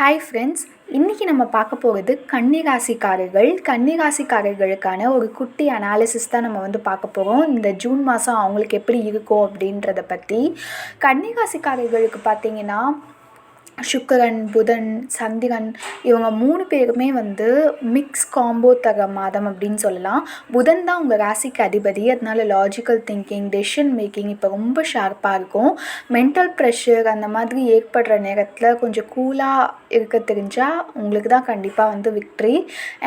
Hi friends இன்றைக்கி நம்ம பார்க்க போகிறது கன்னிராசிக்காரர்கள். கன்னிராசிக்காரர்களுக்கான ஒரு குட்டி அனாலிசிஸ் தான் நம்ம வந்து பார்க்க போகிறோம் இந்த ஜூன் மாதம் அவங்களுக்கு எப்படி இருக்கும் அப்படின்றத பற்றி கன்னிராசிக்காரர்களுக்கு பார்த்திங்கன்னா சுக்கிரன் புதன் சந்திரன் இவங்க மூணு பேருமே வந்து மிக்ஸ் காம்போ தர மாதம் அப்படின்னு சொல்லலாம். புதன் தான் உங்கள் ராசிக்கு அதிபதி. அதனால லாஜிக்கல் திங்கிங் டெசிஷன் மேக்கிங் இப்போ ரொம்ப ஷார்ப்பாக இருக்கும். மென்டல் ப்ரெஷர் அந்த மாதிரி ஏற்படுற நேரத்தில் கொஞ்சம் கூலாக இருக்க தெரிஞ்சால் உங்களுக்கு தான் கண்டிப்பாக வந்து விக்ட்ரி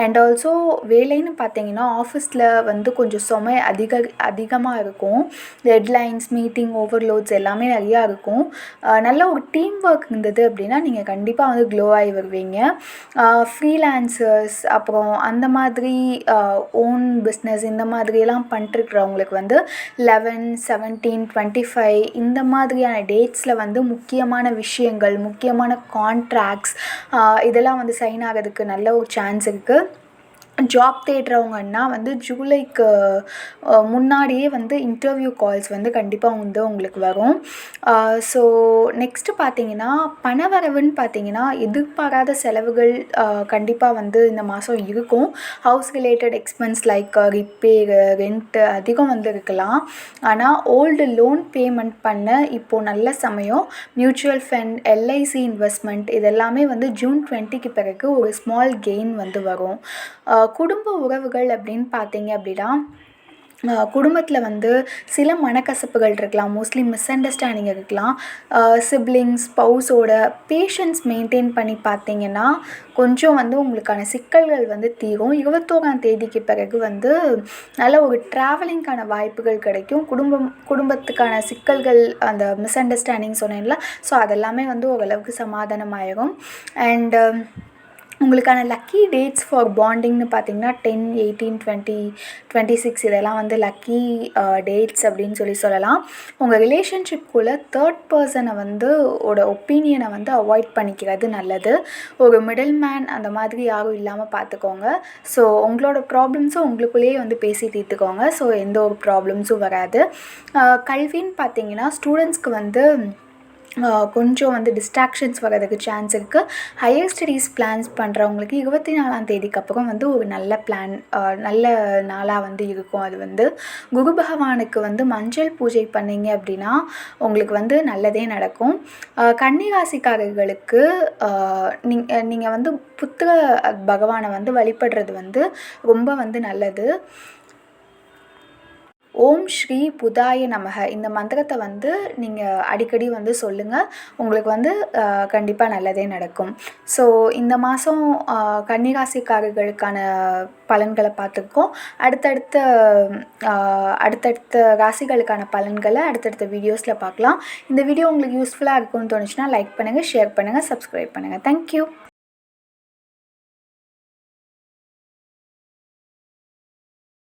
அண்ட் ஆல்சோ வேலைன்னு பார்த்தீங்கன்னா ஆஃபீஸில் வந்து கொஞ்சம் சுமை அதிக அதிகமாக இருக்கும். டெட்லைன்ஸ் மீட்டிங் ஓவர்லோட்ஸ் எல்லாமே நிறையா இருக்கும். நல்ல ஒரு டீம் ஒர்க் இருந்தது அப்படின்னா நீங்கள் கண்டிப்பாக வந்து க்ளோ ஆகி வருவீங்க. ஃப்ரீலான்சர்ஸ் அப்புறம் அந்த மாதிரி ஓன் பிஸ்னஸ் இந்த மாதிரியெல்லாம் பண்ணிட்டுருக்கிறவங்களுக்கு வந்து லெவன் செவன்டீன் டுவெண்ட்டி ஃபைவ் இந்த மாதிரியான டேட்ஸில் வந்து முக்கியமான விஷயங்கள் முக்கியமான கான்ட்ராக்ட்ஸ் இதெல்லாம் வந்து சைன் ஆகிறதுக்கு நல்ல ஒரு சான்ஸ் இருக்குது ஜாப் தேடுறவங்கன்னா வந்து ஜூலைக்கு முன்னாடியே வந்து இன்டர்வியூ கால்ஸ் வந்து கண்டிப்பாக வந்து உங்களுக்கு வரும். ஸோ நெக்ஸ்ட்டு பார்த்தீங்கன்னா பணவரவுன்னு பார்த்தீங்கன்னா எதிர்பாராத செலவுகள் கண்டிப்பாக வந்து இந்த மாதம் இருக்கும். House related expense like repair rent அதிகம் வந்து இருக்கலாம். ஆனால் ஓல்டு லோன் பேமெண்ட் பண்ண இப்போது நல்ல சமயம். மியூச்சுவல் ஃபண்ட் எல்ஐசி இன்வெஸ்ட்மெண்ட் இதெல்லாமே வந்து ஜூன் டுவெண்ட்டிக்கு பிறகு ஒரு ஸ்மால் கெயின் வந்து வரும். குடும்ப உறவுகள் அப்படின்னு பார்த்தீங்க அப்படின்னா குடும்பத்தில் வந்து சில மனக்கசப்புகள் இருக்கலாம். மோஸ்ட்லி மிஸ் அண்டர்ஸ்டாண்டிங் இருக்கலாம் சிப்ளிங்ஸ் ஸ்பௌஸோட பேஷன்ஸ் மெயின்டைன் பண்ணி பார்த்தீங்கன்னா கொஞ்சம் வந்து உங்களுக்கான சிக்கல்கள் வந்து தீரும். இருபத்தோராம் தேதிக்கு பிறகு வந்து நல்ல ஒரு ட்ராவலிங்க்கான வாய்ப்புகள் கிடைக்கும். குடும்பம் குடும்பத்துக்கான சிக்கல்கள் அந்த மிஸ் அண்டர்ஸ்டாண்டிங் சொன்னேன்ல ஸோ அதெல்லாமே வந்து ஓரளவுக்கு சமாதானமாயிரும். அண்டு உங்களுக்கான லக்கி டேட்ஸ் ஃபார் பாண்டிங்னு பார்த்தீங்கன்னா ten eighteen twenty twenty six இதெல்லாம் வந்து லக்கி டேட்ஸ் uh, அப்படின்னு சொல்லி சொல்லலாம். உங்கள் ரிலேஷன்ஷிப்குள்ளே தேர்ட் பர்சனை வந்து ஓட ஒப்பீனியனை வந்து அவாய்ட் பண்ணிக்கிறது நல்லது. ஒரு மிடில் மேன் அந்த மாதிரி யாரும் இல்லாமல் பார்த்துக்கோங்க. ஸோ உங்களோட ப்ராப்ளம்ஸும் உங்களுக்குள்ளேயே வந்து பேசி தீர்த்துக்கோங்க. ஸோ எந்த ஒரு ப்ராப்ளம்ஸும் வராது. கல்வின்னு பார்த்தீங்கன்னா ஸ்டூடெண்ட்ஸ்க்கு வந்து கொஞ்சம் வந்து டிஸ்ட்ராக்ஷன்ஸ் வர்றதுக்கு சான்ஸ் இருக்குது ஹையர் ஸ்டடீஸ் பிளான்ஸ் பண்ணுறவங்களுக்கு இருபத்தி நாலாம் தேதிக்கு அப்புறம் வந்து ஒரு நல்ல பிளான் நல்ல நாளாக வந்து இருக்கும். அது வந்து குரு பகவானுக்கு வந்து மஞ்சள் பூஜை பண்ணிங்க அப்படின்னா உங்களுக்கு வந்து நல்லதே நடக்கும். கன்னிராசிக்காரர்களுக்கு நீங்கள் நீங்கள் வந்து புத்திர பகவானை வந்து வழிபடுறது வந்து ரொம்ப வந்து நல்லது. ஓம் ஸ்ரீ புதாய நமக. இந்த மந்திரத்தை வந்து நீங்கள் அடிக்கடி வந்து சொல்லுங்கள் உங்களுக்கு வந்து கண்டிப்பாக நல்லதே நடக்கும். ஸோ இந்த மாதம் கன்னிராசிக்காரர்களுக்கான பலன்களை பார்த்துருக்கோம். அடுத்தடுத்த அடுத்தடுத்த ராசிகளுக்கான பலன்களை அடுத்தடுத்த வீடியோஸில் பார்க்கலாம். இந்த வீடியோ உங்களுக்கு யூஸ்ஃபுல்லாக இருக்கும்னு தோணுச்சுன்னா லைக் பண்ணுங்கள் ஷேர் பண்ணுங்கள் சப்ஸ்கிரைப் பண்ணுங்கள் தேங்க்யூ